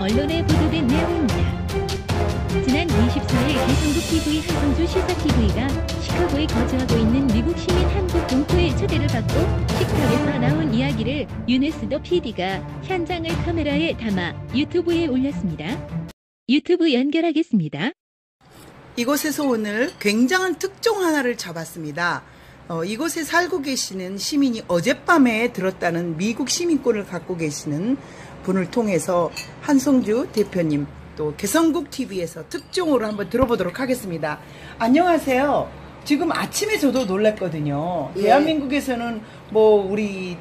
언론에 보도된 내용입니다. 지난 24일 개성국 TV 한성주 시사 TV가 시카고에 거주하고 있는 미국 시민 한국 동포의 초대를 받고 식탁에서 나온 이야기를 유네스더 PD가 현장을 카메라에 담아 유튜브에 올렸습니다. 유튜브 연결하겠습니다. 이곳에서 오늘 굉장한 특종 하나를 잡았습니다. 어, 이곳에 살고 계시는 시민이 어젯밤에 들었다는 미국 시민권을 갖고 계시는 분을 통해서 한성주 대표님 또 개성국 TV에서 특종으로 한번 들어보도록 하겠습니다. 안녕하세요. 지금 아침에 저도 놀랐거든요. 예. 대한민국에서는 뭐 우리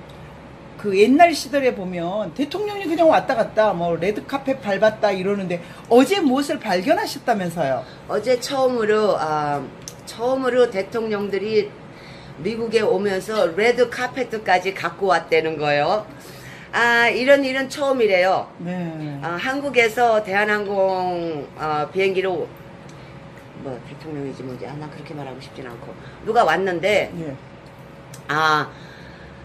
그 옛날 시절에 보면 대통령이 그냥 왔다 갔다 뭐 레드카펫 밟았다 이러는데 어제 무엇을 발견하셨다면서요? 어제 처음으로 아, 처음으로 대통령들이 미국에 오면서 레드 카페트까지 갖고 왔다는 거예요. 아 이런 일은 처음이래요. 네. 아, 한국에서 대한항공 어, 비행기로 뭐 대통령이지 뭐지 아, 난 그렇게 말하고 싶진 않고 누가 왔는데 예. 아,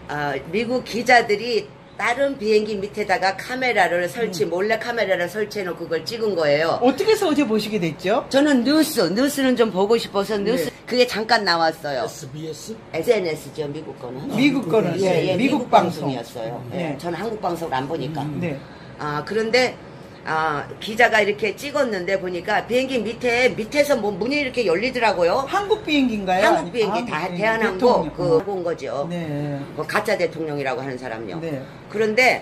아, 미국 기자들이 다른 비행기 밑에다가 카메라를 설치 몰래 카메라를 설치해놓고 그걸 찍은 거예요. 어떻게 해서 어제 보시게 됐죠? 저는 뉴스, 뉴스는 좀 보고 싶어서 뉴스, 네. 그게 잠깐 나왔어요. SBS? SNS죠, 미국 거는. 미국 거는 예, 예, 미국, 미국, 방송. 방송 이었어요. 예, 네. 저는 한국 방송을 안 보니까. 네. 아, 그런데, 아, 기자가 이렇게 찍었는데 보니까 비행기 밑에, 밑에서 뭐 문이 이렇게 열리더라고요. 한국 비행기인가요? 한국 비행기, 한국 다 비행기. 대한항공, 대통령. 그, 온 거죠. 네. 뭐 가짜 대통령이라고 하는 사람요. 네. 그런데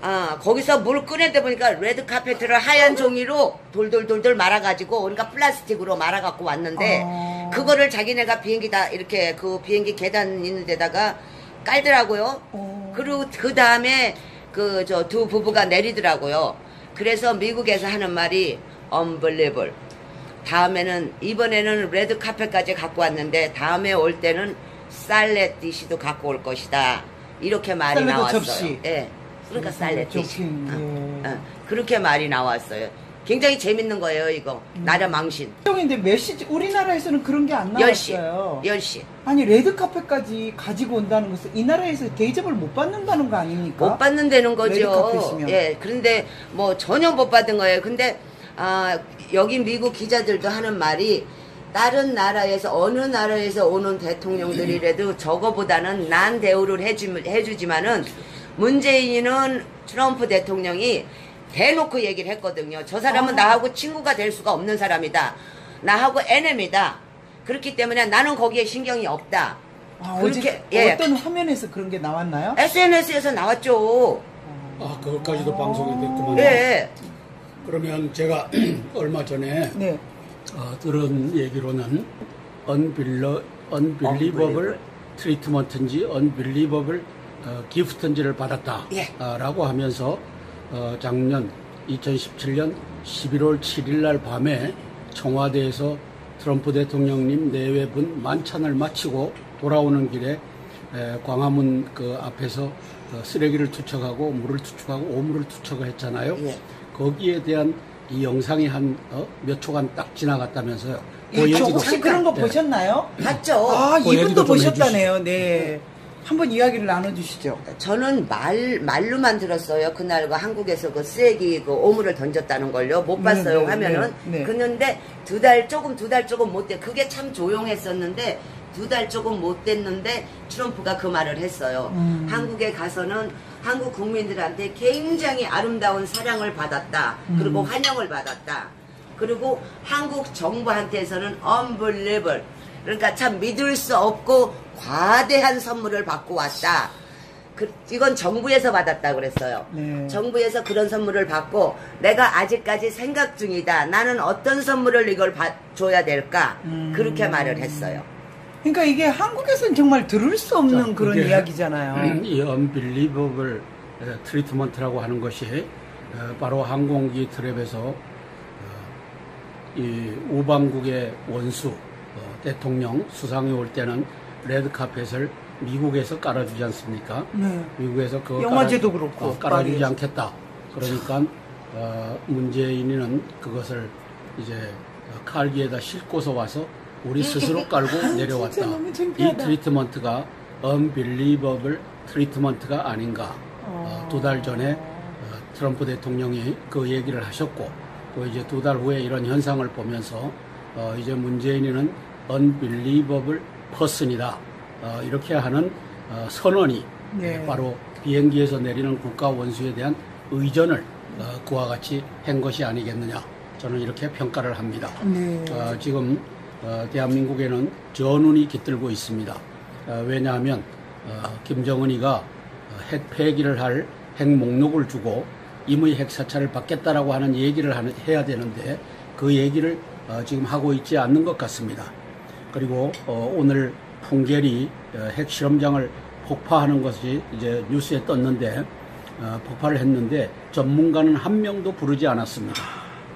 아 거기서 물 꺼내다 보니까 레드 카페트를 하얀 종이로 돌돌돌돌 말아가지고 그러니까 플라스틱으로 말아갖고 왔는데 어. 그거를 자기네가 비행기 다 이렇게 그 비행기 계단 있는 데다가 깔더라고요. 어. 그리고 그 다음에 그 저 두 부부가 내리더라고요. 그래서 미국에서 하는 말이 unbelievable. 다음에는 이번에는 레드 카페까지 갖고 왔는데 다음에 올 때는 살렛 디시도 갖고 올 것이다. 이렇게 말이 나왔어요. 접시. 예. 그러니까 살렛 디시. 어, 예. 어. 그렇게 말이 나왔어요. 굉장히 재밌는 거예요, 이거. 음. 나라 망신. 인데 메시지 우리나라에서는 그런 게 안 10시. 나왔어요. 10시. 아니 레드 카펫까지 가지고 온다는 것은 이 나라에서 대접을 못 받는다는 거 아닙니까? 못 받는 다는 레드 거죠. 카펫이면. 예, 그런데 뭐 전혀 못 받은 거예요. 근데 아, 여기 미국 기자들도 하는 말이 다른 나라에서 어느 나라에서 오는 대통령들이라도 저거보다는 난 대우를 해주, 해주지만은 문재인은 트럼프 대통령이 대놓고 얘기를 했거든요. 저 사람은 아. 나하고 친구가 될 수가 없는 사람이다. 나하고 에nem이다. 그렇기 때문에 나는 거기에 신경이 없다. 아, 그렇게, 어제 예. 어떤 화면에서 그런 게 나왔나요? SNS에서 나왔죠. 아, 그것까지도 방송이 됐구만요. 예. 그러면 제가 얼마 전에 네. 어, 들은 얘기로는 unbeliev- unbelievable 트리트먼트인지 unbelievable 어, 기프트인지를 받았다 예. 아, 라고 하면서 어, 작년 2017년 11월 7일 날 밤에 청와대에서 트럼프 대통령님 내외분 만찬을 마치고 돌아오는 길에 에, 광화문 그 앞에서 어, 쓰레기를 투척하고 물을 투척하고 오물을 투척을 했잖아요. 예. 거기에 대한 이 영상이 한몇 초간 딱 지나갔다면서요. 그 혹시 그런 거 예. 보셨나요? 봤죠. 아, 그 이분도 좀 보셨다네요. 네. 한번 이야기를 나눠주시죠. 저는 말 말로만 들었어요. 그날과 한국에서 그 쓰레기 그 오물을 던졌다는 걸요. 못 봤어요. 네, 네, 화면은. 네, 네. 그런데 두 달 조금 두 달 조금 못 돼. 그게 참 조용했었는데 두 달 조금 못 됐는데 트럼프가 그 말을 했어요. 음. 한국에 가서는 한국 국민들한테 굉장히 아름다운 사랑을 받았다. 그리고 음. 환영을 받았다. 그리고 한국 정부한테서는 unbelievable. 그러니까 참 믿을 수 없고 과대한 선물을 받고 왔다. 그, 이건 정부에서 받았다 그랬어요. 네. 정부에서 그런 선물을 받고 내가 아직까지 생각 중이다. 나는 어떤 선물을 이걸 받, 줘야 될까? 음. 그렇게 말을 했어요. 그러니까 이게 한국에서는 정말 들을 수 없는 자, 그런 이야기잖아요. 이 unbelievable 트리트먼트라고 하는 것이 어, 바로 항공기 트랩에서 어, 이 우방국의 원수 어, 대통령 수상이 올 때는 레드 카펫을 미국에서 깔아주지 않습니까? 네. 미국에서 그 영화제도 그렇고, 어, 깔아주지 파리에서. 않겠다. 그러니까 어, 문재인은 그것을 이제 어, 칼기에다 싣고서 와서 우리 스스로 깔고 내려왔다. 이. 트리트먼트가 unbelievable 트리트먼트가 아닌가. 어, 두달 전에 어, 트럼프 대통령이 그 얘기를 하셨고 또 이제 두 달 후에 이런 현상을 보면서 어, 이제 문재인이는 unbelievable person이다 어, 이렇게 하는 어, 선언이 네. 바로 비행기에서 내리는 국가 원수에 대한 의전을 어, 그와 같이 한 것이 아니겠느냐 저는 이렇게 평가를 합니다. 네. 어, 지금 어, 대한민국에는 전운이 깃들고 있습니다. 어, 왜냐하면 어, 김정은이가 어, 핵 폐기를 할 핵 목록을 주고 임의 핵 사찰을 받겠다라고 하는 얘기를 하는- 해야 되는데 그 얘기를 어, 지금 하고 있지 않는 것 같습니다. 그리고 어, 오늘 풍계리 어, 핵 실험장을 폭파하는 것이 이제 뉴스에 떴는데 어, 폭발을 했는데 전문가는 한 명도 부르지 않았습니다.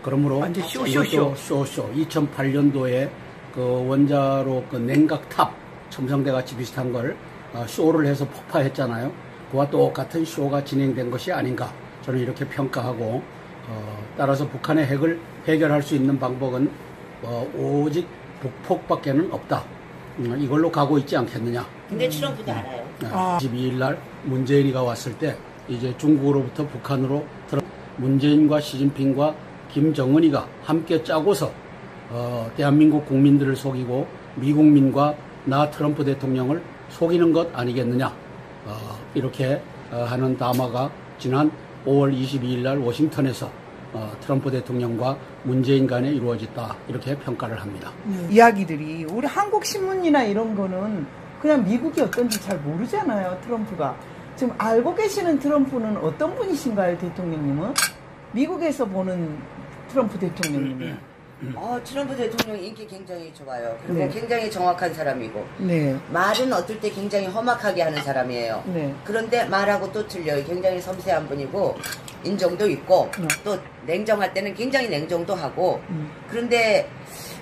그러므로 완전 쇼쇼쇼. 쇼쇼 2008년도에 그 원자로 그 냉각탑 첨성대 같이 비슷한 걸 어, 쇼를 해서 폭파했잖아요. 그와 똑같은 쇼가 진행된 것이 아닌가 저는 이렇게 평가하고 어, 따라서 북한의 핵을 해결할 수 있는 방법은 어, 오직 북폭밖에는 없다. 음, 이걸로 가고 있지 않겠느냐. 근데 트럼프도 알아요. 아. 22일 날 문재인이가 왔을 때 이제 중국으로부터 북한으로 들어 문재인과 시진핑과 김정은이가 함께 짜고서 어, 대한민국 국민들을 속이고 미국민과 나 트럼프 대통령을 속이는 것 아니겠느냐 어, 이렇게 어, 하는 담화가 지난 5월 22일 날 워싱턴에서 어, 트럼프 대통령과 문재인 간에 이루어졌다 이렇게 평가를 합니다. 이야기들이 우리 한국 신문이나 이런 거는 그냥 미국이 어떤지 잘 모르잖아요. 트럼프가 지금 알고 계시는 트럼프는 어떤 분이신가요, 대통령님은? 미국에서 보는 트럼프 대통령님이. 어, 트럼프 대통령 인기 굉장히 좋아요. 그리고 네. 굉장히 정확한 사람이고 네, 말은 어떨 때 굉장히 험악하게 하는 사람이에요. 네. 그런데 말하고 또 틀려요. 굉장히 섬세한 분이고 인정도 있고 네. 또 냉정할 때는 굉장히 냉정도 하고 음. 그런데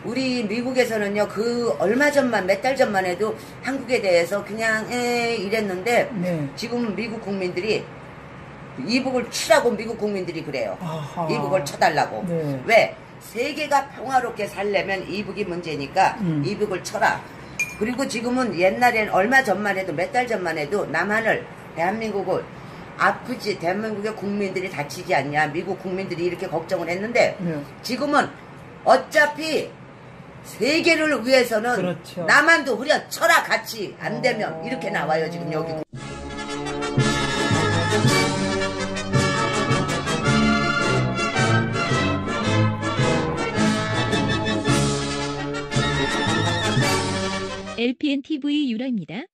우리 미국에서는요 그 얼마 전만 몇 달 전만 해도 한국에 대해서 그냥 에 이랬는데 네. 지금 미국 국민들이 이북을 치라고 미국 국민들이 그래요. 아하. 이북을 쳐달라고. 네. 왜? 세계가 평화롭게 살려면 이북이 문제니까 음. 이북을 쳐라. 그리고 지금은 옛날엔 얼마 전만 해도 몇 달 전만 해도 남한을 대한민국을 아프지 대한민국의 국민들이 다치지 않냐 미국 국민들이 이렇게 걱정을 했는데 네. 지금은 어차피 세계를 위해서는 그렇죠. 남한도 후려 쳐라 같이 안 되면 어. 이렇게 나와요 지금 여기 LPN TV 유라입니다.